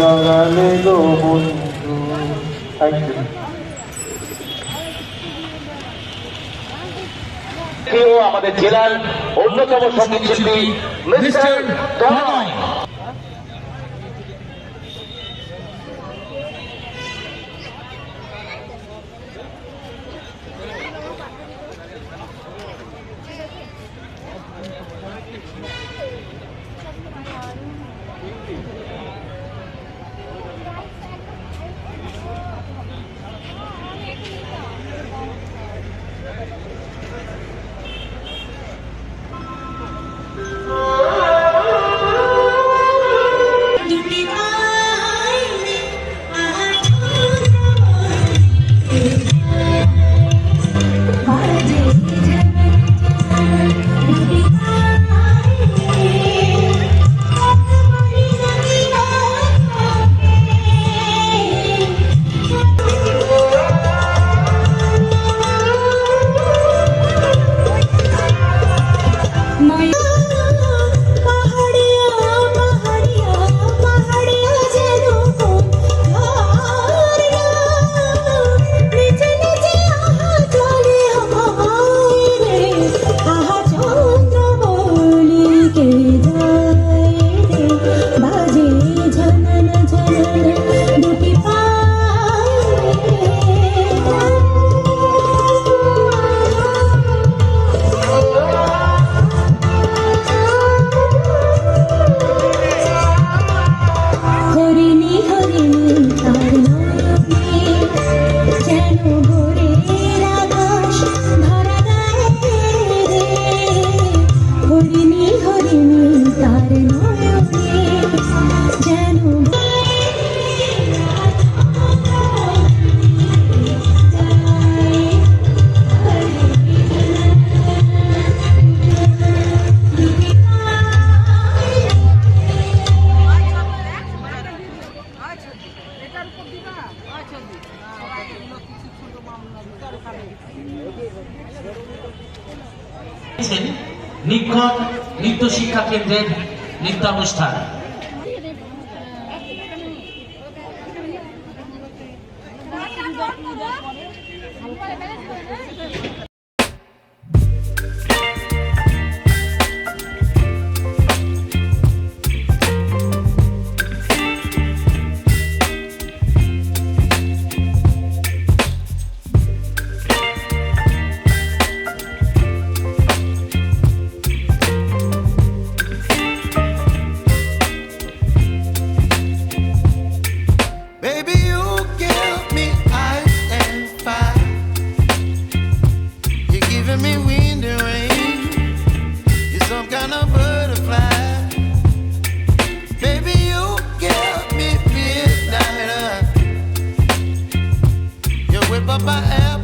জড়ালে গো বন্ধু। আমাদের জেলার অন্যতম সংগীত শিল্পী মিস্টার শিক্ষক নৃত্য শিক্ষা কেন্দ্রের নৃত্যানুষ্ঠান।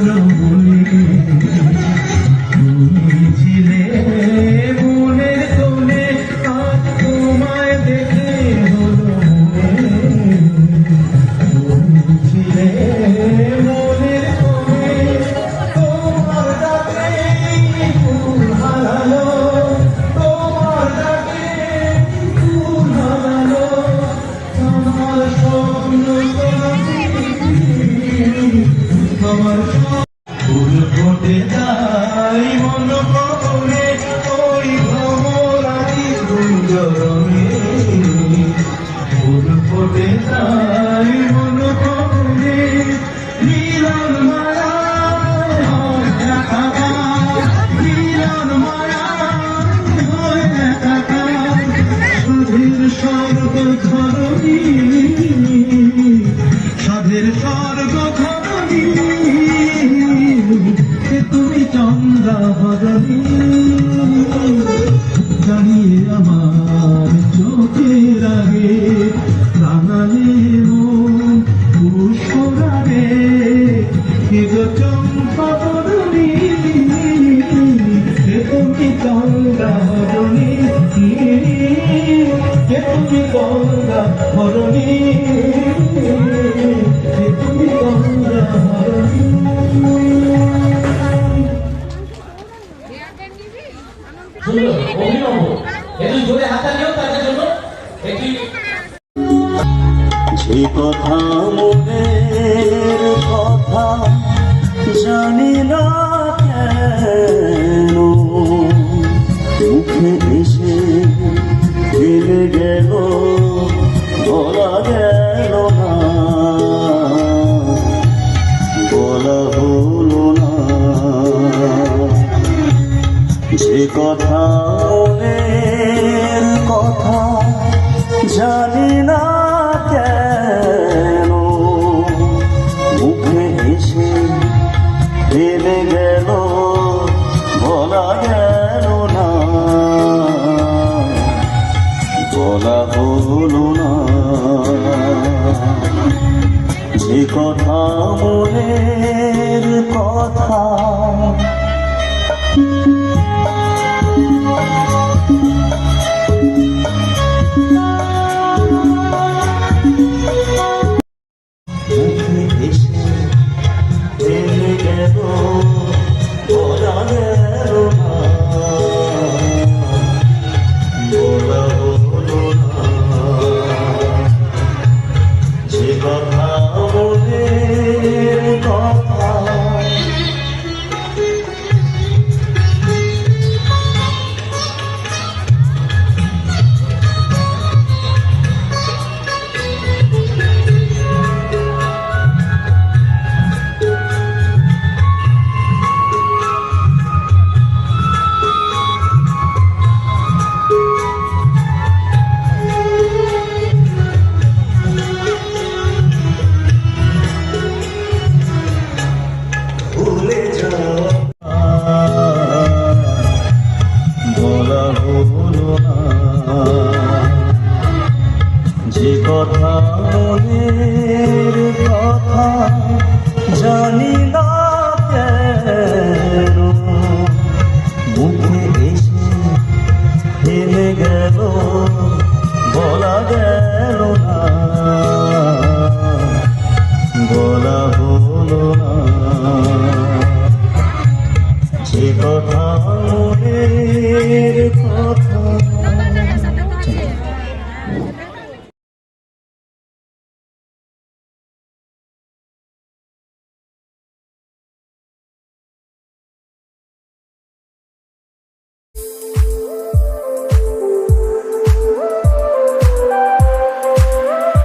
Pedro কে তুমি গঙ্গা হরণী কে তুমি গঙ্গা কথা মনের কথা জানি না মনের কথা। ভেসে গেল ওরা যে কথা মনের কথা জানি Oh.